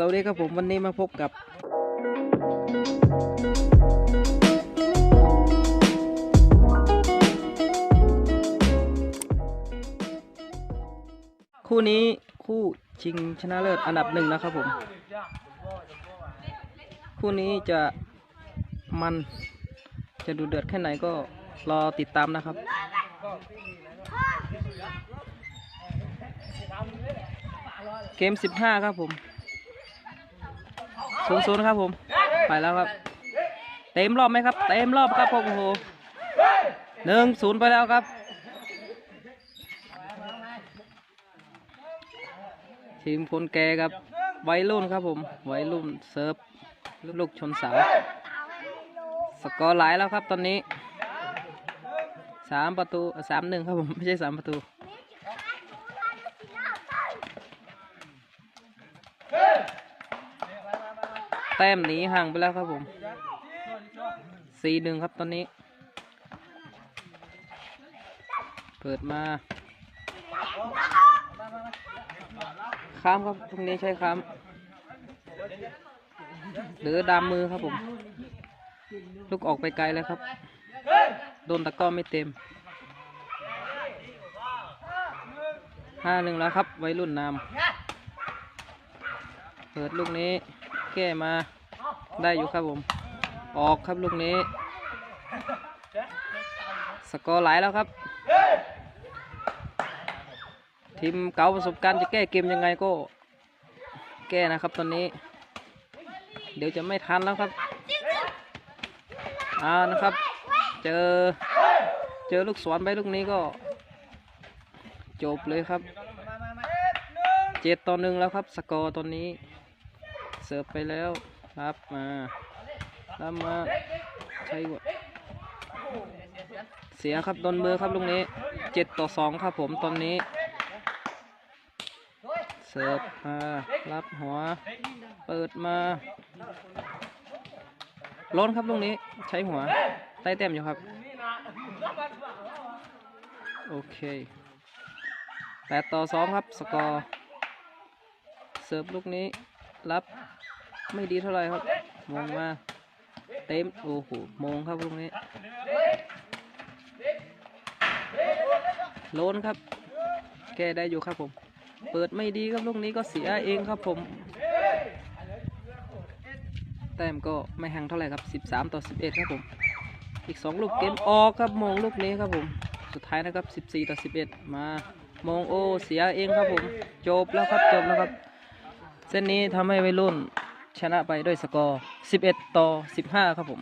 สวัสดีครับผมวันนี้มาพบกับคู่นี้คู่ชิงชนะเลิศอันดับหนึ่งนะครับผม คู่นี้จะมันจะดูเดือดแค่ไหนก็รอติดตามนะครับ เกม 15 ครับผม ศูนย์ศูนย์ครับผม ไปแล้วครับ เต็มรอบไหมครับ เต็มรอบครับผมโอ้โหหนึ่งศูนย์ไปแล้วครับ ทีมคนแก่กับวัยรุ่นครับผมวัยรุ่นเซิร์ฟลูกชนเสาสกอร์ไหลายแล้วครับตอนนี้สามประตูสามหนึ่งครับผม ไม่ใช่สามประตู แต้มหนีห่างไปแล้วครับผมสี่หนึ่งครับตอนนี้ เปิดมาค้ามครับตรงนี้ใช้ค้าม หรือดามมือครับผม ลูกออกไปไกลแล้วครับ โดนตะก้อไม่เต็มห้าหนึ่งแล้วครับ ไวัยรุ่นนำเปิดลูกนี้ ก้มาได้อยู่ครับผม ออกครับลูกนี้ สกอร์ไหลแล้วครับ ทีมเก่าประสบการณ์จะแก้เกมยังไงก็ แก้นะครับตอนนี้ เดี๋ยวจะไม่ทันแล้วครับอ่านะครับ เจอเจอลูกสวนไปลูกนี้ก็จบเลยครับเจ็ดต่อหนึ่งแล้วครับ สกอร์ตอนนี้ เสิร์ฟไปแล้วรับมารับมาใช่วะเสียครับโดนเบอร์ครับลูกนี้เจ็ดต่อสองครับผมตอนนี้ เสิร์ฟมา รับหัว เปิดมาล้นครับลูกนี้ใช้หัว ใต้เต็มอยู่ครับ โอเคแปดต่อสองครับ สกอร์ เสิร์ฟลูกนี้ รับไม่ดีเท่าไหร่ครับมองมา เต็ม โอ้โห มงครับลูกนี้โลนครับ แก้ได้อยู่ครับผม เปิดไม่ดีครับลูกนี้ก็เสียเองครับผม แต้มก็ไม่ห่างเท่าไหร่ครับ 13 ต่อ 11 ครับผม อีก 2 ลูกเกมออกครับมงลูกนี้ครับผม สุดท้ายนะครับ 14 ต่อ 11 มามงโอเสียเองครับผม จบแล้วครับ จบแล้วครับ เส้นนี้ทำให้วัยรุ่นชนะไปด้วยสกอร์ 11 ต่อ 15 ครับผม